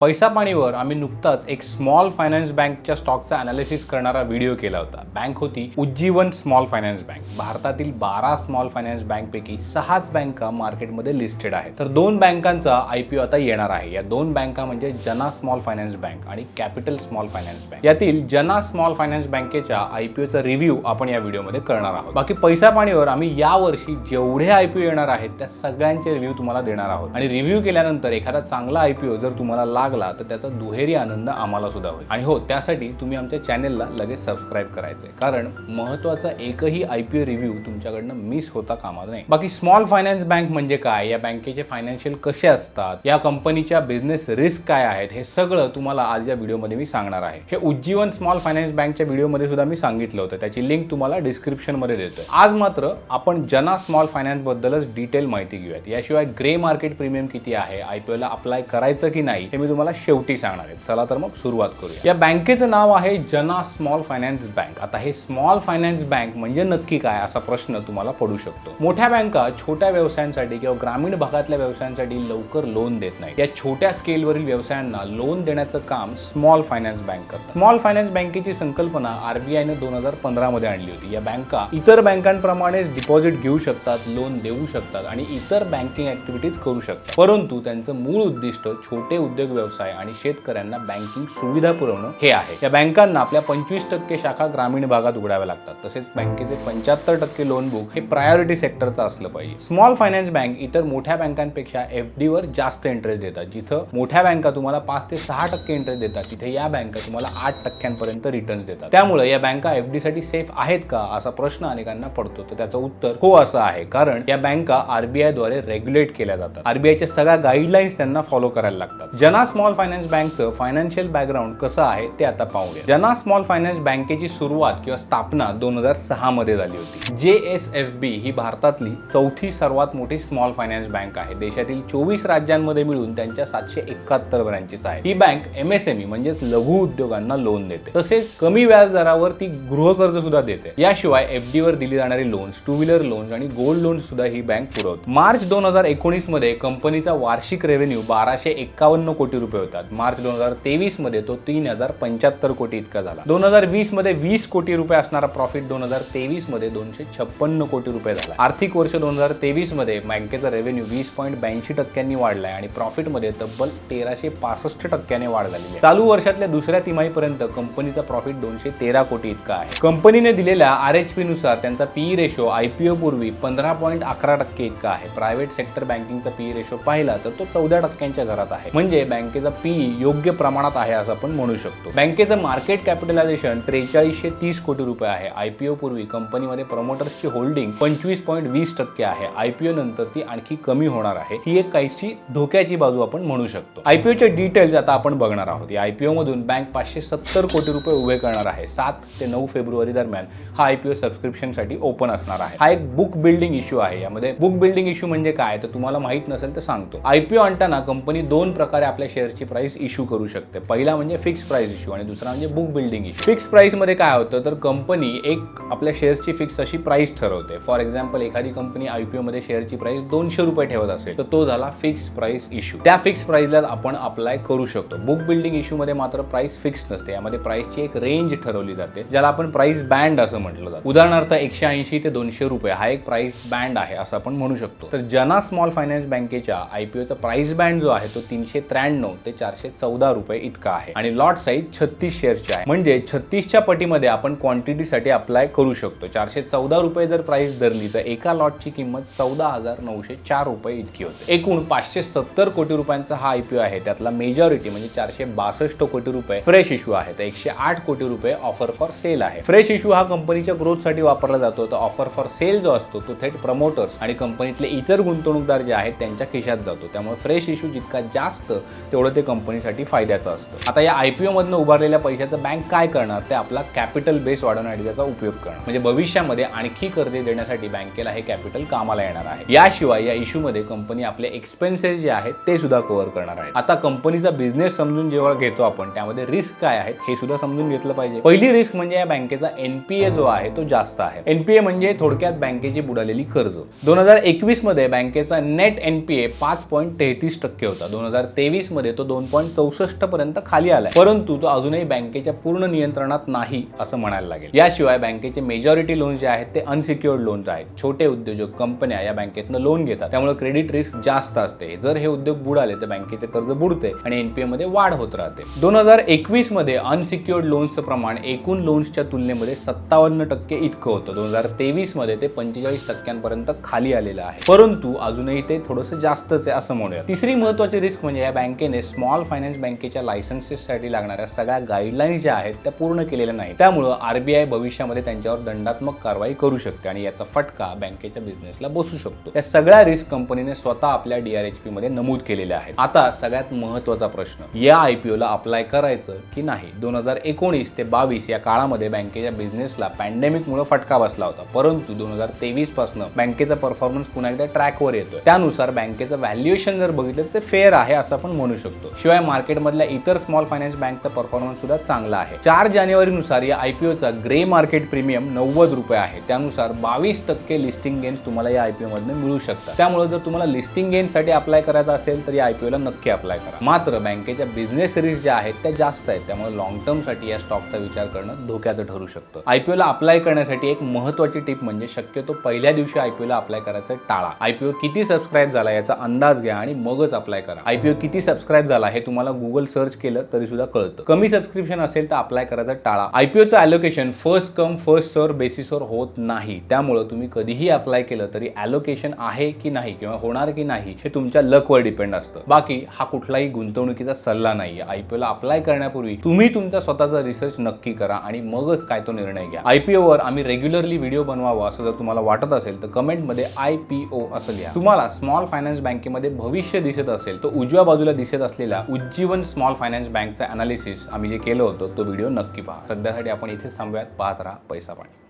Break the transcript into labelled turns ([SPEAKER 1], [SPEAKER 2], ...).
[SPEAKER 1] पैसा पाणीवर आम्ही नुकताच एक स्मॉल फायनान्स बँकच्या स्टॉकचा अनालिसिस करणारा व्हिडिओ केला होता. बँक होती उज्जीवन स्मॉल फायनान्स बँक भारतातील बारा स्मॉल फायनान्स बँकपैकी सहाच बँका मार्केटमध्ये लिस्टेड आहेत. तर दोन बँकांचा आय पी ओ आता येणार आहे. या दोन बँका म्हणजे जना स्मॉल फायनान्स बँक आणि कॅपिटल स्मॉल फायनान्स बँक यातील जना स्मॉल फायनान्स बँकेच्या आय पी ओचा रिव्ह्यू आपण या व्हिडिओमध्ये करणार आहोत. बाकी पैसा पाणीवर आम्ही यावर्षी जेवढे आय पी ओ येणार आहेत त्या सगळ्यांचे रिव्ह्यू तुम्हाला देणार आहोत. आणि रिव्ह्यू केल्यानंतर एखादा चांगला आय पी ओ जर तुम्हाला लागला तर त्याचा दुहेरी आनंद आम्हाला सुद्धा होईल. आणि हो त्यासाठी तुम्ही आमच्या चॅनेलला लगेच सबस्क्राईब करायचे कारण महत्त्वाचा एकही आय पी ओ रिव्ह्यू तुमच्याकडनं मिस होता कामा नाही बाकी स्मॉल फायनान्स बँक म्हणजे काय? या बँकेचे फायनान्शियल कसे असतात? या कंपनीच्या बिझनेस रिस्क काय आहेत? हे सगळं तुम्हाला आज या व्हिडिओमध्ये मी सांगणार आहे. हे उज्जीवन स्मॉल फायनान्स बँकच्या व्हिडिओमध्ये सुद्धा मी सांगितलं होतं. त्याची लिंक तुम्हाला डिस्क्रिप्शनमध्ये देतो आज मात्र आपण जना स्मॉल फायनान्स बद्दलच डिटेल माहिती घेऊयात. याशिवाय ग्रे मार्केट प्रीमियम किती आहे? आय पी अप्लाय करायचं की नाही? हे मी तुम्हाला शेवटी सांगणार आहेत. चला तर मग सुरुवात करूया. या बँकेचं नाव आहे जना स्मॉल फायनान्स बँक. आता हे स्मॉल फायनान्स बँक म्हणजे नक्की काय असा प्रश्न तुम्हाला पडू शकतो. मोठ्या बँका छोट्या व्यवसायांसाठी किंवा ग्रामीण भागातल्या व्यवसायांसाठी लवकर लोन देत नाही या छोट्या स्केलवरील व्यवसायांना लोन देण्याचं काम स्मॉल फायनान्स बँक करतात. स्मॉल फायनान्स बँकेची संकल्पना आरबीआयने दोन हजार पंधरा मध्ये आणली होती. या बँका इतर बँकांप्रमाणेच डिपॉझिट घेऊ शकतात लोन देऊ शकतात आणि इतर बँकिंग ऍक्टिव्हिटीज करू शकतात. परंतु त्यांचं मूळ उद्दिष्ट छोटे उद्योग व्यवसाय आणि शेतकऱ्यांना बँकिंग सुविधा पुरवणं हे आहे. या बँकांना आपल्या पंचवीस टक्के शाखा ग्रामीण भागात उघडाव्या लागतात. तसेच बँकेचे पंच्याहत्तर टक्के लोन बुक हे प्रायोरिटी सेक्टरचं असलं पाहिजे. स्मॉल फायनान्स बँक इतर मोठ्या बँकांपेक्षा एफ डी वर जास्त इंटरेस्ट देतात. जिथं मोठ्या बँका तुम्हाला पाच ते सहा टक्के इंटरेस्ट देतात. तिथे या बँका तुम्हाला आठ टक्क्यांपर्यंत रिटर्न देतात. त्यामुळे या बँका एफ डी साठी सेफ आहेत का? असा प्रश्न अनेकांना पडतो. तर त्याचं उत्तर हो असं आहे. कारण या बँका आरबीआयद्वारे रेग्युलेट केल्या जातात. आरबीआयच्या सगळ्या गाईडलाईन्स त्यांना फॉलो करायला लागतात. जना स्मॉल फायनान्स बँकचं फायनान्शियल बॅकग्राऊंड कसं आहे ते आता पाहूया. जना स्मॉल फायनान्स बँकेची सुरुवात किंवा स्थापना दोन हजार सहा मध्ये झाली होती. जे एस एफ बी ही भारतातली चौथी सर्वात मोठी स्मॉल फायनान्स बँक आहे. देशातील चोवीस राज्यांमध्ये मिळून त्यांच्या सातशे एकाहत्तर ब्रँचेस आहे ही बँक एमएसएमई म्हणजेच लघु उद्योगांना लोन देते. तसेच कमी व्याज दरावर ती गृहकर्ज सुद्धा देते. याशिवाय एफ डी वर दिली जाणारी लोन्स टू व्हीलर लोन्स आणि गोल्ड लोन सुद्धा ही बँक पुरवते. मार्च दोन हजार एकोणीसमध्ये कंपनीचा वार्षिक रेव्हेन्यू बाराशे एक्कावन्न कोटी रुपये होतात मार्च दोन हजार तेवीसमध्ये तो तीन हजार पंच्याहत्तर कोटी इतका झाला. दोन हजार वीसमध्ये वीस कोटी रुपये असणारा प्रॉफिट दोन हजार तेवीसमध्ये दोनशे छप्पन्न कोटी रुपये झाला. आर्थिक वर्ष दोन हजार तेवीसमध्ये बँकेचा रेव्हेन्यू वीस पॉईंट ब्याऐंशी टक्क्यांनी वाढलाय आणि प्रॉफिटमध्ये तब्बल तेराशे पासष्ट टक्क्याने वाढ झालेली आहे. चालू वर्षातल्या दुसऱ्या तिमाहीपर्यंत कंपनीचा प्रॉफिट दोनशे तेरा कोटी इतका आहे. कंपनीने दिलेल्या आर एच पी नुसार त्यांचा पीई रेशो आयपीओ पूर्वी पंधरा पॉईंट अकरा टक्के इतका आहे. प्रायव्हेट सेक्टर बँकिंगचा पीई रेशो पाहिला तर तो चौदा टक्क्यांच्या घरात आहे. म्हणजे बँक बँकेचा पी योग्य प्रमाणात आहे असं आपण म्हणू शकतो. बँकेचं मार्केट कॅपिटलायझेशन त्रेचाळीसशे तीस कोटी रुपये आहे. आयपीओ पूर्वी कंपनीमध्ये प्रमोटर्सची होल्डिंग पंचवीस पॉईंट वीस टक्के आहे. आयपीओ नंतर ती आणखी कमी होणार आहे. ही एक काहीशी धोक्याची बाजू आपण म्हणू शकतो. आयपीओचे डिटेल्स आता आपण बघणार आहोत. या आयपीओ मधून बँक पाचशे सत्तर कोटी रुपये उभे करणार आहे. सात ते नऊ फेब्रुवारी दरम्यान हा आयपीओ सबस्क्रिप्शनसाठी ओपन असणार आहे. हा एक बुक बिल्डिंग इश्यू आहे. यामध्ये बुक बिल्डिंग इश्यू म्हणजे काय? तर तुम्हाला माहीत नसेल तर सांगतो. आयपीओ आणताना कंपनी दोन प्रकारे आपल्या शेअरची प्राईस इश्यू करू शकते. पहिला म्हणजे फिक्स प्राईस इश्यू आणि दुसरा म्हणजे बुक बिल्डिंग इश्यू फिक्स प्राईसमध्ये काय होतं? तर कंपनी एक आपल्या शेअर्सची फिक्स अशी प्राईस ठरवते. फॉर एक्झाम्पल एखादी कंपनी आयपीओमध्ये शेअरची प्राईस दोनशे रुपये ठेवत असेल तर तो झाला फिक्स प्राईस इश्यू त्या फिक्स प्राईसला आपण अप्लाय करू शकतो. बुक बिल्डिंग इश्यूमध्ये मात्र प्राईस फिक्स नसते. यामध्ये प्राईसची एक रेंज ठरवली जाते ज्याला आपण प्राईस बँड असं म्हटलं जातं. उदाहरणार्थ एकशे ऐंशी ते दोनशे रुपये हा एक प्राईस बँड आहे असं आपण म्हणू शकतो. तर जना स्मॉल फायनान्स बँकेच्या आयपीओचा प्राईस बँड जो आहे तो तीनशे त्र्याण्णव ते चारशे चौदा रुपये इतका आहे. आणि लॉट साईज छत्तीस शेअरची आहे. म्हणजे छत्तीसच्या पटीमध्ये आपण क्वांटिटीसाठी अप्लाय करू शकतो. चारशे चौदा रुपये जर प्राइस धरली तर एका लॉटची किंमत चौदा हजार नऊशे चार रुपये इतकी होते. एकूण पाचशे सत्तर कोटी रुपयांचा हा आयपीओ आहे. त्यातला मेजॉरिटी म्हणजे चारशे बासष्ट कोटी रुपये फ्रेश इश्यू आहे. तर एकशे आठ कोटी रुपये ऑफर फॉर सेल आहे. फ्रेश इश्यू हा कंपनीच्या ग्रोथसाठी वापरला जातो. तर ऑफर फॉर सेल जो असतो तो थेट प्रमोटर्स आणि कंपनीतले इतर गुंतवणूकदार जे आहेत त्यांच्या खिशात जातो. त्यामुळे फ्रेश इश्यू जितका जास्त तेवढं ते कंपनीसाठी फायद्याचं असतं. आता या आयपीओ ओमधनं उभारलेल्या पैशाचं बँक काय करणार? ते आपला कॅपिटल बेस वाढवण्यासाठी त्याचा उपयोग करणार. म्हणजे भविष्यामध्ये आणखी कर्ज देण्यासाठी बँकेला हे कॅपिटल कामाला येणार आहे. याशिवाय या इश्यूमध्ये कंपनी आपले एक्सपेन्सेस जे आहेत ते सुद्धा कव्हर करणार आहे आता कंपनीचा बिझनेस समजून जेव्हा घेतो आपण त्यामध्ये रिस्क काय आहेत हे सुद्धा समजून घेतलं पाहिजे. पहिली रिस्क म्हणजे या बँकेचा एनपीए जो आहे तो जास्त आहे. एनपीए म्हणजे थोडक्यात बँकेची बुडालेली कर्ज. दोन हजार एकवीसमध्ये बँकेचा नेट एनपीए पाच पॉईंट तेहतीस टक्के होता. दोन हजार तेवीसमध्ये मध्ये तो दोन पॉईंट चौसष्ट पर्यंत खाली आलाय. परंतु तो अजूनही बँकेच्या पूर्ण नियंत्रणात नाही असं म्हणायला लागेल. याशिवाय बँकेचे मेजॉरिटी लोन जे आहेत ते अनसिक्युअर्ड लोन्स आहेत. छोटे उद्योजक कंपन्या या बँकेतनं लोन घेतात. त्यामुळे क्रेडिट रिस्क जास्त असते. जर हे उद्योग बुडाले तर बँकेचे कर्ज बुडते आणि एनपीए मध्ये वाढ होत राहते. दोन हजार एकवीसमध्ये अनसिक्युअर्ड लोन्सचं प्रमाण एकूण लोन्सच्या तुलनेमध्ये सत्तावन्न टक्के इतकं होतं. दोन हजार तेवीसमध्ये ते पंचेचाळीस टक्क्यांपर्यंत खाली आलेलं आहे. परंतु अजूनही ते थोडंसं जास्तच आहे असं म्हणूया तिसरी महत्वाची रिस्क म्हणजे या बँकेने स्मॉल फायनान्स बँकेच्या लायसन्सेससाठी लागणाऱ्या सगळ्या गाईडलाईन्स ज्या आहेत त्या पूर्ण केलेल्या नाही त्यामुळं आरबीआय भविष्यामध्ये त्यांच्यावर दंडात्मक कारवाई करू शकते आणि याचा फटका बँकेच्या बिझनेसला बसू शकतो. या सगळ्या रिस्क कंपनीने स्वतः आपल्या डीआरएचपी मध्ये नमूद केलेल्या आहेत. आता सगळ्यात महत्त्वाचा प्रश्न या आयपीओ ला अप्लाय करायचं की नाही? दोन हजार एकोणीस ते बावीस या काळामध्ये बँकेच्या बिझनेसला पॅन्डेमिकमुळे फटका बसला होता. परंतु दोन हजार तेवीसपासून बँकेचा परफॉर्मन्स पुन्हा एकदा ट्रॅकवर येतोय. त्यानुसार बँकेचं व्हॅल्युएशन जर बघितलं तर फेअर आहे असं आपण म्हणू शकतो. शिवाय मार्केटमधल्या इतर स्मॉल फायनान्स बँकचा परफॉर्मन्स सुद्धा चांगला आहे. चार जानेवारीनुसार या आयपीओचा ग्रे मार्केट प्रीमियम नव्वद रुपये आहे. त्यानुसार बावीस टक्के लिस्टिंग गेन्स तुम्हाला या आयपीओ मधून मिळू शकतात. त्यामुळे जर तुम्हाला लिस्टिंग गेन्ससाठी अप्लाय करायचा असेल तर या आयपीओला नक्की अप्लाय करा. मात्र बँकेच्या बिझनेस रिस्क ज्या आहेत त्या जास्त आहेत. त्यामुळे लॉंग टर्मसाठी या स्टॉकचा विचार करणं धोक्याचं ठरू शकतं. आयपीओला अप्लाय करण्यासाठी एक महत्वाची टिप म्हणजे शक्यतो पहिल्या दिवशी आयपीओला अप्लाय करायचं टाळा. आयपीओ किती सबस्क्राईब झाला याचा अंदाज घ्या आणि मगच अप्लाय करा. आयपीओ किती सबस्क्राईब झाला हे तुम्हाला गुगल सर्च केलं तरी सुद्धा कळतं. कमी सबस्क्रिप्शन असेल तर अप्लाय करायचं टाळा. आयपीओचं allocation first come first serve बेसिसवर होत नाही. त्यामुळं तुम्ही कधीही अप्लाय केलं तरी अलोकेशन आहे की नाही किंवा होणार की नाही हे तुमच्या लकवर डिपेंड असतं. बाकी हा कुठलाही गुंतवणुकीचा सल्ला नाही आयपीओला अप्लाय करण्यापूर्वी तुम्ही तुमचा स्वतःचा रिसर्च नक्की करा आणि मगच काय तो निर्णय घ्या. आयपीओवर आम्ही रेग्युलरली व्हिडिओ बनवावा असं जर तुम्हाला वाटत असेल तर कमेंटमध्ये आय पी ओ असं लिहा. तुम्हाला स्मॉल फायनान्स बँकेमध्ये भविष्य दिसत असेल तर उजव्या बाजूला दिसत असलेला उज्जीवन स्मॉल फायनान्स बँकचा अनालिसिस आम्ही जे केलं होतं तो व्हिडिओ नक्की पहा. सध्यासाठी आपण इथे थांबूयात. पाहत राहा पैसा पाणी.